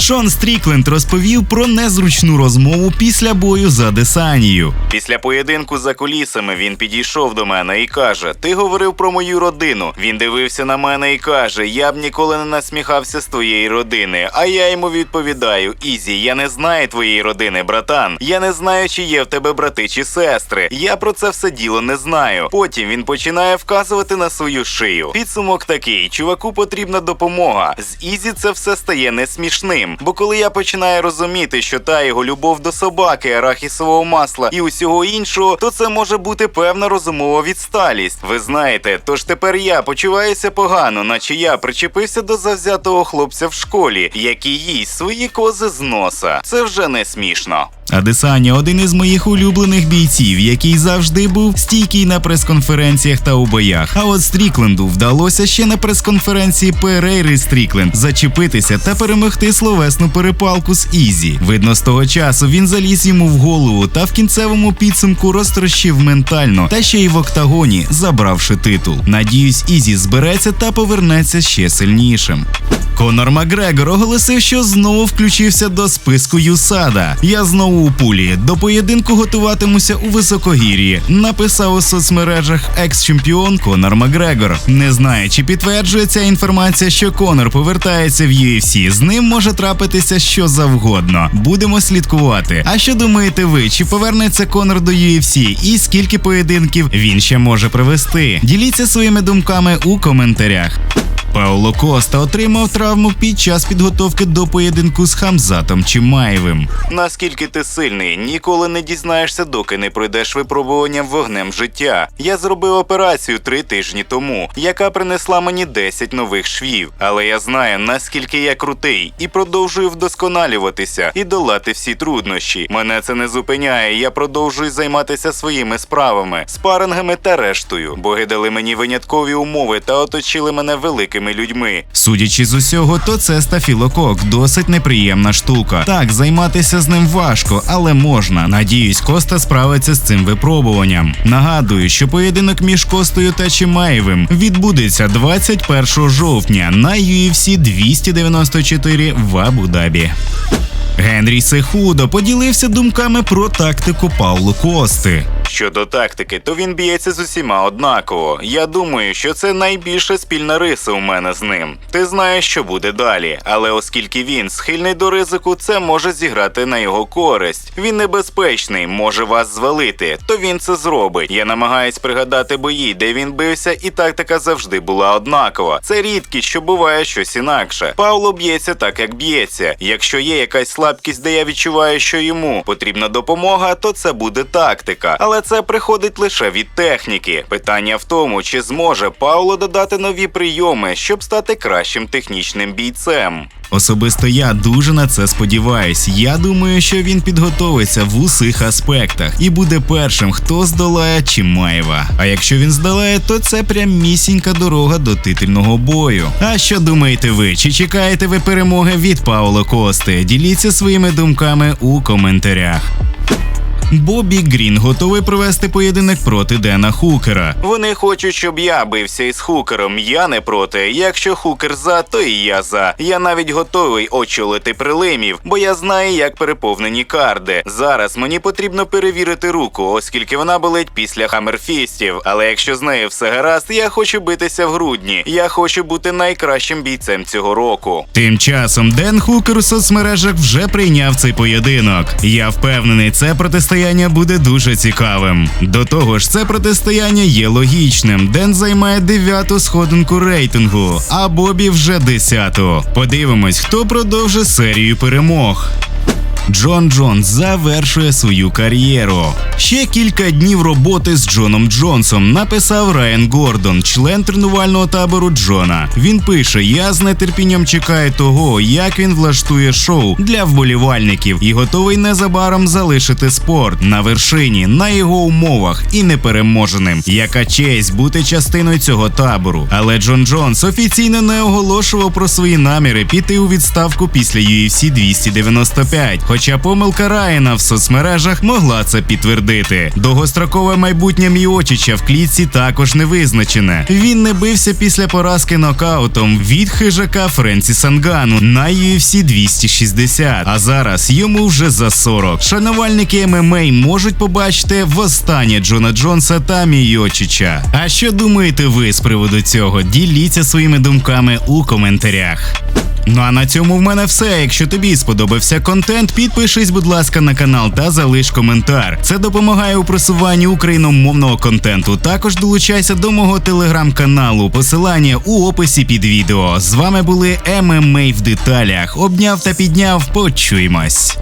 Шон Стрікленд розповів про незручну розмову після бою за Десанію. Після поєдинку за кулісами він підійшов до мене і каже: Ти говорив про мою родину. Він дивився на мене і каже: Я б ніколи не насміхався з твоєї родини. А я йому відповідаю: Ізі, я не знаю твоєї родини, братан. Я не знаю, чи є в тебе брати чи сестри. Я про це все діло не знаю. Потім він починає вказувати на свою шию. Підсумок такий: чуваку потрібна допомога. З Ізі це все стає не смішним. Бо коли я починаю розуміти, що та його любов до собаки, арахісового масла і усього іншого, то це може бути певна розумова відсталість. Ви знаєте, тож тепер я почуваюся погано, наче я причепився до завзятого хлопця в школі, який їсть свої кози з носа. Це вже не смішно. Адесаня один із моїх улюблених бійців, який завжди був стійкий на прес-конференціях та у боях. А от Стрікленду вдалося ще на прес-конференції Перейри Стрікленд зачепитися та перемогти словесну перепалку з Ізі. Видно, з того часу він заліз йому в голову та в кінцевому підсумку розтрощив ментально, та ще й в октагоні, забравши титул. Надіюсь, Ізі збереться та повернеться ще сильнішим. Конор Макгрегор оголосив, що знову включився до списку Юсада. Я знову у пулі. До поєдинку готуватимуся у високогір'ї. Написав у соцмережах екс-чемпіон Конор Макгрегор. Не знаю, чи підтверджує ця інформація, що Конор повертається в UFC. З ним може трапитися що завгодно. Будемо слідкувати. А що думаєте ви? Чи повернеться Конор до UFC і скільки поєдинків він ще може провести? Діліться своїми думками у коментарях. Пауло Коста отримав травму під час підготовки до поєдинку з Хамзатом Чимаєвим. Наскільки ти сильний, ніколи не дізнаєшся, доки не пройдеш випробуванням вогнем життя. Я зробив операцію три тижні тому, яка принесла мені 10 нових швів. Але я знаю, наскільки я крутий, і продовжую вдосконалюватися і долати всі труднощі. Мене це не зупиняє. Я продовжую займатися своїми справами, спарингами та рештою. Боги дали мені виняткові умови та оточили мене великими людьми. Судячи з усього, то це стафілокок досить неприємна штука. Так, займатися з ним важко, але можна. Надіюсь, Коста справиться з цим випробуванням. Нагадую, що поєдинок між Костою та Чимаєвим відбудеться 21 жовтня на UFC 294 в Абу-Дабі. Генрі Сехудо поділився думками про тактику Паулу Кости. Щодо тактики, то він б'ється з усіма однаково. Я думаю, що це найбільша спільна риса у мене з ним. Ти знаєш, що буде далі, але оскільки він схильний до ризику, це може зіграти на його користь. Він небезпечний, може вас звалити, то він це зробить. Я намагаюсь пригадати бої, де він бився, і тактика завжди була однакова. Це рідкість, що буває щось інакше. Павло б'ється так, як б'ється. Якщо є якась слабкість, де я відчуваю, що йому потрібна допомога, то це буде тактика. Але це приходить лише від техніки. Питання в тому, чи зможе Пауло додати нові прийоми, щоб стати кращим технічним бійцем. Особисто я дуже на це сподіваюсь. Я думаю, що він підготовиться в усіх аспектах і буде першим, хто здолає Чимаєва. А якщо він здолає, то це прямісінька дорога до титульного бою. А що думаєте ви? Чи чекаєте ви перемоги від Пауло Кости? Діліться своїми думками у коментарях. Бобі Грін готовий провести поєдинок проти Дена Хукера. Вони хочуть, щоб я бився із хукером. Я не проти. Якщо хукер за, то і я за. Я навіть готовий очолити прилимів, бо я знаю, як переповнені карди. Зараз мені потрібно перевірити руку, оскільки вона болить після хамерфістів. Але якщо з нею все гаразд, я хочу битися в грудні. Я хочу бути найкращим бійцем цього року. Тим часом Ден Хукер у соцмережах вже прийняв цей поєдинок. Я впевнений, це протистояння буде дуже цікавим. До того ж, це протистояння є логічним. Ден займає дев'яту сходинку рейтингу, а Бобі вже десяту. Подивимось, хто продовжить серію перемог. Джон Джонс завершує свою кар'єру. Ще кілька днів роботи з Джоном Джонсом написав Райан Гордон, член тренувального табору Джона. Він пише: Я з нетерпінням чекаю того, як він влаштує шоу для вболівальників і готовий незабаром залишити спорт на вершині, на його умовах і непереможеним. Яка честь бути частиною цього табору. Але Джон Джонс офіційно не оголошував про свої наміри піти у відставку після UFC 295. Хоча помилка Райана в соцмережах могла це підтвердити. Довгострокове майбутнє Міочича в клітці також не визначене. Він не бився після поразки нокаутом від хижака Френсіса Нгану на UFC 260, а зараз йому вже за 40. Шанувальники ММА можуть побачити востаннє Джона Джонса та Міочича. А що думаєте ви з приводу цього? Діліться своїми думками у коментарях. Ну а на цьому в мене все. Якщо тобі сподобався контент, підпишись, будь ласка, на канал та залиш коментар. Це допомагає у просуванні україномовного контенту. Також долучайся до мого телеграм-каналу. Посилання у описі під відео. З вами були ММА в деталях. Обняв та підняв. Почуємось.